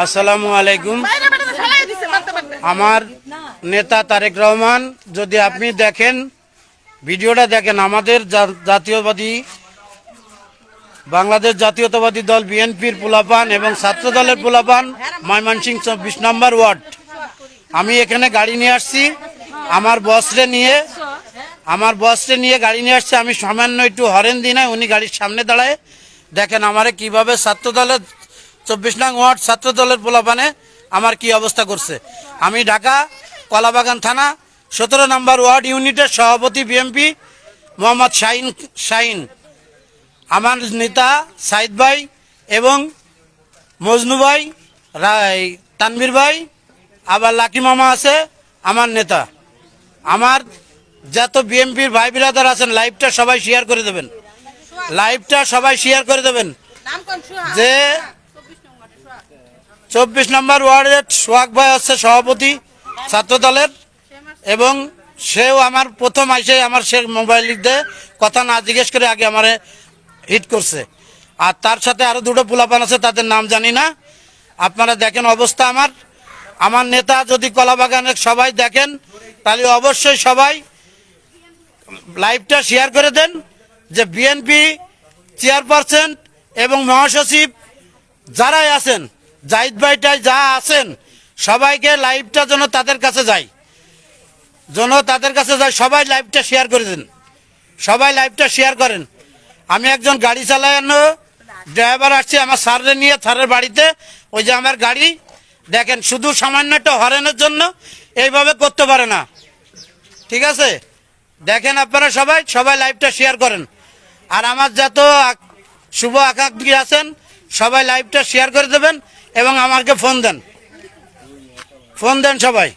আসসালামু আলাইকুম। আমার নেতা তারেক রহমান, যদি আপনি দেখেন, ভিডিওটা দেখেন, আমাদের জাতীয়বাদী, বাংলাদেশ জাতীয়তাবাদী দল, বিএনপির পোলাপান এবং ছাত্র দলের পোলাপান ময়মনসিং চব্বিশ নম্বর ওয়ার্ড। আমি এখানে গাড়ি নিয়ে আসছি। আমার বসরে নিয়ে, আমার বসরে নিয়ে গাড়ি নিয়ে আসছে। আমি সামান্য একটু হরেন দিই না উনি গাড়ির সামনে দাঁড়ায়। দেখেন আমারে কীভাবে ছাত্র দলের চব্বিশ নং ওয়ার্ড ছাত্র দলের পোলাপানে আমার কি অবস্থা করছে? আমি ঢাকা কলাবাগান থানা সতেরো নম্বর ওয়ার্ড ইউনিটের সভাপতি বিএমপি মোহাম্মদ শাহিন শাহিন আমার নেতা সাইদ ভাই এবং মজনু ভাই রা- তানভীর ভাই আবার লাকি মামা আছে আমার নেতা। আমার যত বিএমপির ভাই বিরাদার আছেন লাইভটা সবাই শেয়ার করে দেবেন। লাইভটা সবাই শেয়ার করে দেবেন। যে চব্বিশ নম্বর ওয়ার্ডের সোহাগ ভাই হচ্ছে সভাপতি ছাত্র দলের এবং সেও আমার প্রথম আইসে আমার সে মোবাইল দিয়ে, কথা না জিজ্ঞেস করে আগে আমারে হিট করছে। আর তার সাথে আরও দুটো পোলাপান আছে, তাদের নাম জানি না। আপনারা দেখেন অবস্থা আমার। আমার নেতা যদি কলাবাগানের সবাই দেখেন, তাহলে অবশ্যই সবাই লাইভটা শেয়ার করে দেন যে বিএনপি চেয়ারপারসন এবং মহাসচিব যারাই আছেন জাহিদ ভাইটাই যা আছেন, সবাইকে লাইভটা যেন তাদের কাছে যায়। যেন তাদের কাছে যায়, সবাই লাইভটা শেয়ার করে দেন। সবাই লাইভটা শেয়ার করেন। আমি একজন গাড়ি চালানো ড্রাইভার আসছি, আমার স্যাররে নিয়ে স্যারের বাড়িতে, ওই যে আমার গাড়ি। দেখেন, শুধু সামান্য একটা হরেনের জন্য এইভাবে করতে পারে না। ঠিক আছে? দেখেন আপনারা সবাই সবাই লাইভটা শেয়ার করেন। আর আমার যত শুভ আকাঙ্ক্ষী আছেন সবাই লাইভটা শেয়ার করে দেবেন এবং আমাকে ফোন দেন। ফোন দেন সবাই।